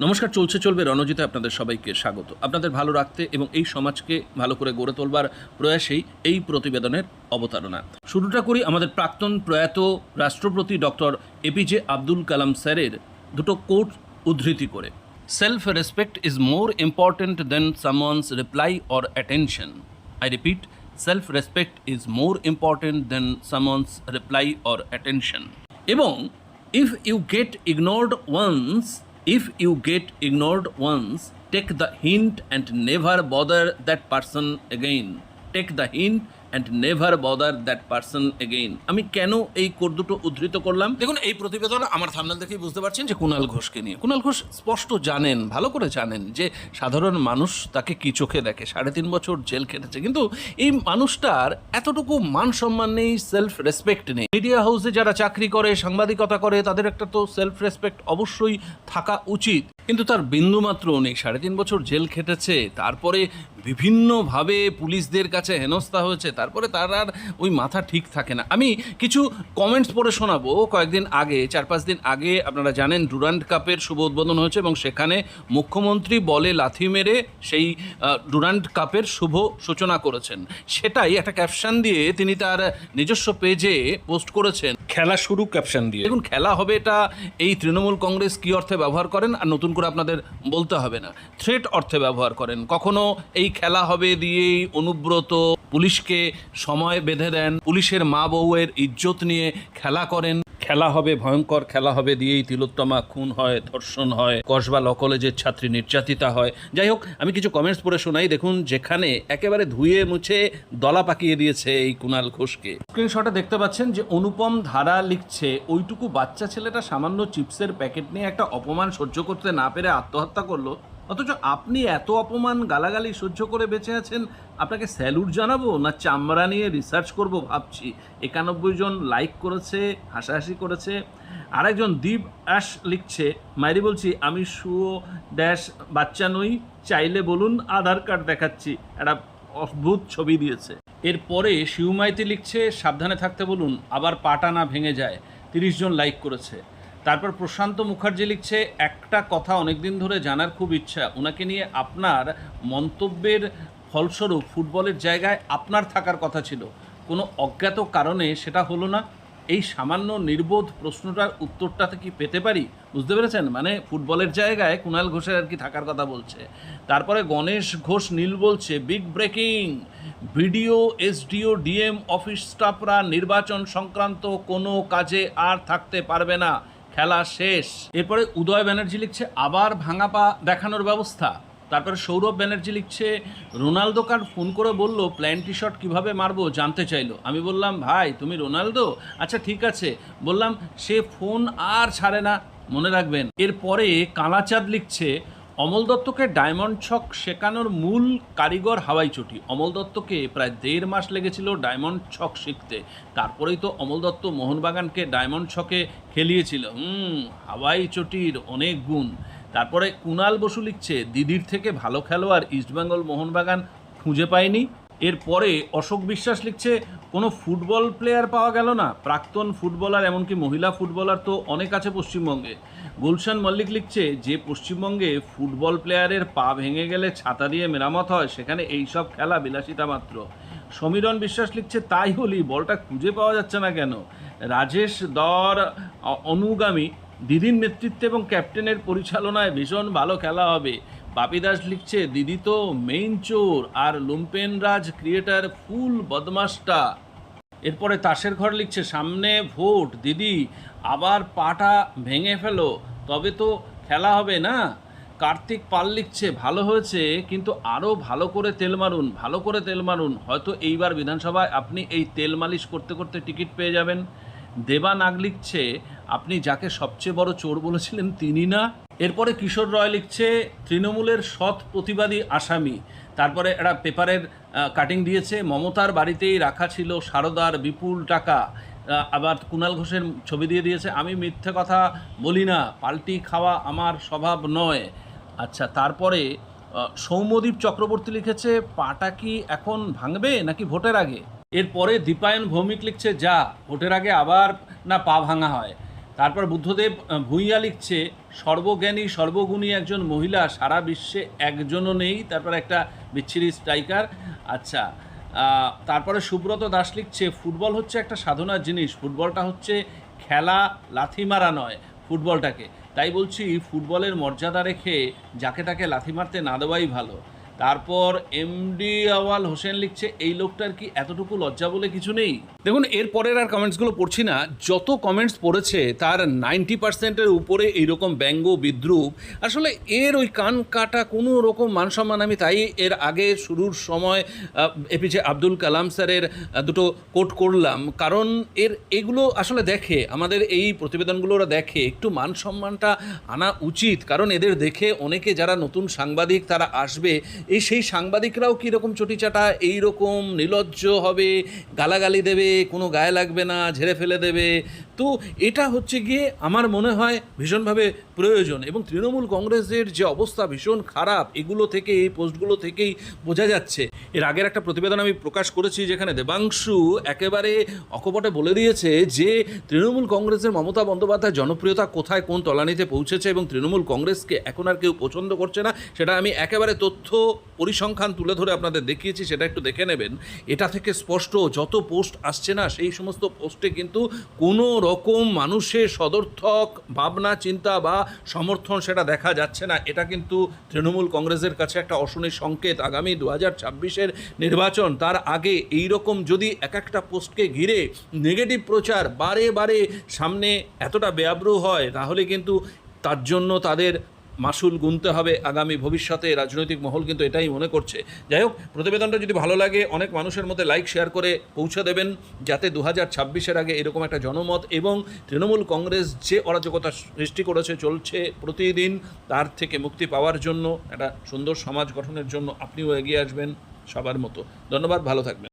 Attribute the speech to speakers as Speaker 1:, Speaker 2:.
Speaker 1: নমস্কার, চলছে, চলবে রণজিতে আপনাদের সবাইকে স্বাগত। আপনাদের ভালো রাখতে এবং এই সমাজকে ভালো করে গড়ে তোলবার প্রয়াসেই এই প্রতিবেদনের অবতারণা। শুরুটা করি আমাদের প্রাক্তন প্রয়াত রাষ্ট্রপতি ডক্টর এপিজে আব্দুল কালাম স্যারের দুটো কোট উদ্ধৃতি করে। Self respect is more important than someone's reply or attention I repeat self respect is more important than someone's reply or attention এবং if you get ignored once if you get ignored once take the hint and never bother that person again. Take the hint and never bother that person again আমি কেন এই code দুটো উদ্ধৃত করলাম? দেখুন, এই প্রতিবেদন আমার থামনাল দেখেই বুঝতে পারছেন যে কুণাল ঘোষকে নিয়ে। কুণাল ঘোষ স্পষ্ট জানেন, ভালো করে জানেন যে সাধারণ মানুষ তাকে কি চোখে দেখে? সাড়ে তিন বছর জেল খেটেছে। কিন্তু এই মানুষটার এতটুকু মান সম্মান নেই সেলফ রেসপেক্ট নেই। মিডিয়া হাউসে যারা চাকরি করে, সাংবাদিকতা করে, তাদের একটা তো সেলফ রেসপেক্ট অবশ্যই থাকা উচিত। কিন্তু তার বিন্দুমাত্র নেই। সাড়ে তিন বছর জেল খেটেছে, তারপরে বিভিন্নভাবে পুলিশদের কাছে হেনস্থা হয়েছে তারপরে তার আর ওই মাথা ঠিক থাকে না। আমি কিছু কমেন্টস পড়ে শোনাবো। কয়েকদিন আগে চার পাঁচ দিন আগে আপনারা জানেন ডুরান্ড কাপের শুভ উদ্বোধন হয়েছে এবং সেখানে মুখ্যমন্ত্রী বলে লাথি মেরে সেই আহ, ডুরান্ড কাপের শুভ সূচনা করেছেন। সেটাই একটা ক্যাপশন দিয়ে তিনি তার নিজস্ব পেজে পোস্ট করেছেন। খেলা শুরু ক্যাপশন দিয়ে। দেখুন, খেলা হবে এটা এই তৃণমূল কংগ্রেস কি অর্থে ব্যবহার করেন আর নতুন করে আপনাদের বলতে হবে না। থ্রেট অর্থে ব্যবহার করেন। কখনো এই খেলা হবে দিয়েই অনুব্রত পুলিশকে সময় বেঁধে দেন, পুলিশের মা বউয়ের ইজ্জত নিয়ে খেলা করেন। খেলা হবে, ভয়ঙ্কর খেলা হবে দিয়েই তিলোত্তমা খুন হয়, ধর্ষণ হয়, কসবা ল কলেজের ছাত্রী নির্যাতিতা হয়। যাই হোক, আমি কিছু কমেন্টস পড়ে শোনাই। দেখুন, যেখানে একেবারে ধুয়ে মুছে দলা পাকিয়ে দিয়েছে এই কুণাল ঘোষকে। স্ক্রিনশটে দেখতে পাচ্ছেন যে অনুপম ধারা লিখছে, ওইটুকু বাচ্চা ছেলেটা সামান্য চিপসের প্যাকেট নিয়ে একটা অপমান সহ্য করতে না পেরে আত্মহত্যা করল। অথচ আপনি এত অপমান গালাগালি সহ্য করে বেঁচে আছেন, আপনাকে স্যালুট জানাব না চামড়া নিয়ে রিসার্চ করব ভাবছি? একানব্বই জন লাইক করেছে, হাসাহাসি করেছে। আরেকজন দীপ অ্যাশ লিখছে, মাইরি বলছি, আমি সুও ড্যাশ বাচ্চা নই, চাইলে বলুন আধার কার্ড দেখাচ্ছি। একটা অদ্ভুত ছবি দিয়েছে। এরপরে শিউমাইতি লিখছে, সাবধানে থাকতে বলুন, আবার পাটা না ভেঙে যায়। তিরিশ জন লাইক করেছে। তারপর প্রশান্ত মুখার্জি লিখছে, একটা কথা অনেকদিন ধরে জানার খুব ইচ্ছা। ওনাকে নিয়ে আপনার মন্তব্যের ফলস্বরূপ ফুটবলের জায়গায় আপনার থাকার কথা ছিল। কোনো অজ্ঞাত কারণে সেটা হলো না। এই সামান্য নির্বোধ প্রশ্নটার উত্তরটা কি পেতে পারি? বুঝতে পেরেছেন? মানে ফুটবলের জায়গায় কুণাল ঘোষের আর কি থাকার কথা বলছে। তারপরে গণেশ ঘোষ নীল বলছে, big breaking. BDO SDO, DM, office স্টাফরা নির্বাচন সংক্রান্ত কোনো কাজে আর থাকতে পারবে না। খেলা শেষ। এরপরে উদয় ব্যানার্জি লিখছে, আবার ভাঙা পা দেখানোর ব্যবস্থা। তারপরে সৌরভ ব্যানার্জি লিখছে, রোনালদো কার ফোন করে বলল প্ল্যান্টি শট কীভাবে মারবো জানতে চাইলো। আমি বললাম, ভাই, তুমি রোনালদো? আচ্ছা ঠিক আছে। বললাম, সে ফোন আর ছাড়ে না। মনে রাখবেন। এরপরে কালাচাঁদ লিখছে অমল দত্তকে ডায়মন্ড ছক শেখানোর মূল কারিগর হাওয়াই চটি। অমল দত্তকে প্রায় দেড় মাস লেগেছিল ডায়মন্ড ছক শিখতে। তারপরেই তো অমল দত্ত মোহনবাগানকে ডায়মন্ড ছকে খেলিয়েছিল। হুম, হাওয়াই চটির অনেক গুণ। তারপরে কুণাল বসু লিখছে, দিদির থেকে ভালো খেলোয়াড় ইস্টবেঙ্গল মোহনবাগান খুঁজে পায়নি। এরপরে অশোক বিশ্বাস লিখছে কোনো ফুটবল প্লেয়ার পাওয়া গেল না। প্রাক্তন ফুটবলার, এমনকি মহিলা ফুটবলার তো অনেক আছে পশ্চিমবঙ্গে। গুলশান মল্লিক লিখছে, যে পশ্চিমবঙ্গে ফুটবল প্লেয়ারের পা ভেঙে গেলে ছাতা দিয়ে মেরামত হয়, সেখানে এইসব খেলা বিলাসিতা মাত্র। সমীরণ বিশ্বাস লিখছে, তাই হলি বলটা খুঁজে পাওয়া যাচ্ছে না কেন? রাজেশ দর অনুগামী, দিদির নেতৃত্বে এবং ক্যাপ্টেনের পরিচালনায় ভীষণ ভালো খেলা হবে। বাপি দাস লিখছে, দিদি তো মেইন চোর, আর লুম্পেন রাজ ক্রিয়েটার ফুল বদমাসটা এরপরে তাসের ঘর লিখছে, সামনে ভোট, দিদি, আবার পাটা ভেঙে ফেলো, তবে তো খেলা হবে না। কার্তিক পাল লিখছে, ভালো হয়েছে, কিন্তু আরও ভালো করে তেল মারুন, ভালো করে তেল মারুন, হয়তো এইবার বিধানসভায় আপনি এই তেল মালিশ করতে করতে টিকিট পেয়ে যাবেন। দেবা নাগ লিখছে, আপনি যাকে সবচেয়ে বড় চোর বলেছিলেন তিনি না? এরপরে কিশোর রয় লিখছে, তৃণমূলের সৎ প্রতিবাদী আসামি। তারপরে একটা পেপারের কাটিং দিয়েছে। মমতার বাড়িতেই রাখা ছিল সারদার বিপুল টাকা। আবার কুণাল ঘোষের ছবি দিয়ে দিয়েছে, আমি মিথ্যে কথা বলি না, পাল্টি খাওয়া আমার স্বভাব নয়। আচ্ছা তারপরে সৌম্যদীপ চক্রবর্তী লিখেছে, পাটা কি এখন ভাঙবে নাকি ভোটের আগে? এরপরে দীপায়ন ভৌমিক লিখছে, যা, ভোটের আগে আবার না পা ভাঙা হয়। তারপর বুদ্ধদেব ভূঁইয়া লিখছে, সর্বজ্ঞানী, সর্বগুণী একজন মহিলা, সারা বিশ্বে একজনও নেই। তারপর একটা বিচ্ছিরি স্ট্রাইকার আচ্ছা তারপরে সুব্রত দাস লিখছে, ফুটবল হচ্ছে একটা সাধনার জিনিস, ফুটবলটা হচ্ছে খেলা, লাথি মারা নয়, ফুটবলটাকে। তাই বলছি, ফুটবলের মর্যাদা রেখে যাকে তাকে লাথি মারতে না দেওয়াই ভালো। তারপর এমডি আওয়াল হোসেন লিখছে, এই লোকটার কি এতটুকু লজ্জা বলে কিছু নেই? দেখুন, এর পরের আর কমেন্টসগুলো পড়ছি না। যত কমেন্টস পড়েছে, তার নাইনটি পার্সেন্টের উপরে এইরকম ব্যঙ্গ, বিদ্রুপ। আসলে এর ওই কান কাটা কোনো রকম মান সম্মান আমি তাই এর আগে শুরুর সময় এপিজে আব্দুল কালাম স্যারের দুটো কোট করলাম। কারণ এর এগুলো আসলে দেখে, আমাদের এই প্রতিবেদনগুলো ওরা দেখে, একটু মান সম্মানটা আনা উচিত। কারণ এদের দেখে অনেকে যারা নতুন সাংবাদিক তারা আসবে এই সেই সাংবাদিকরাও কীরকম চটিচাটা? এইরকম নিলজ্জ হবে, গালাগালি দেবে, কোনো গায়ে লাগবে না, ঝেড়ে ফেলে দেবে? তো এটা হচ্ছে গিয়ে আমার মনে হয় ভীষণভাবে প্রয়োজন এবং তৃণমূল কংগ্রেসের যে অবস্থা ভীষণ খারাপ, এগুলো থেকে, এই পোস্টগুলো থেকেই বোঝা যাচ্ছে। এর আগের একটা প্রতিবেদন আমি প্রকাশ করেছি যেখানে দেবাংশু একেবারে অকপটে বলে দিয়েছে যে, তৃণমূল কংগ্রেসের মমতা বন্দ্যোপাধ্যায় জনপ্রিয়তা কোথায়, কোন তলানিতে পৌঁছেছে এবং তৃণমূল কংগ্রেসকে এখন আর কেউ পছন্দ করছে না, সেটা আমি একেবারে তথ্য পরিসংখ্যান তুলে ধরে আপনাদের দেখিয়েছি, সেটা একটু দেখে নেবেন। এটা থেকে স্পষ্ট, যত পোস্ট আসছে না, সেই সমস্ত পোস্টে কিন্তু কোনো রকম মানুষের সদর্থক, ভাবনা, চিন্তা বা সমর্থন সেটা দেখা যাচ্ছে না। এটা কিন্তু তৃণমূল কংগ্রেসের কাছে একটা অশনি সংকেত। আগামী দু হাজার ছাব্বিশের নির্বাচন, তার আগে এই রকম যদি এক একটা পোস্টকে ঘিরে নেগেটিভ প্রচার বারে বারে সামনে এতটা বেআব্রু হয়, তাহলে কিন্তু তার জন্য তাদের মাসুল গুনতে হবে আগামী ভবিষ্যতে, রাজনৈতিক মহল কিন্তু এটাই মনে করছে। যাই হোক, প্রতিবেদনটা যদি ভালো লাগে, অনেক মানুষের মধ্যে লাইক শেয়ার করে পৌঁছে দেবেন, যাতে দু হাজার ছাব্বিশের আগে এরকম একটা জনমত এবং তৃণমূল কংগ্রেস যে অরাজকতা সৃষ্টি করেছে, চলছে প্রতিদিন, তার থেকে মুক্তি পাওয়ার জন্য, একটা সুন্দর সমাজ গঠনের জন্য আপনিও এগিয়ে আসবেন সবার মতো। ধন্যবাদ, ভালো থাকবেন।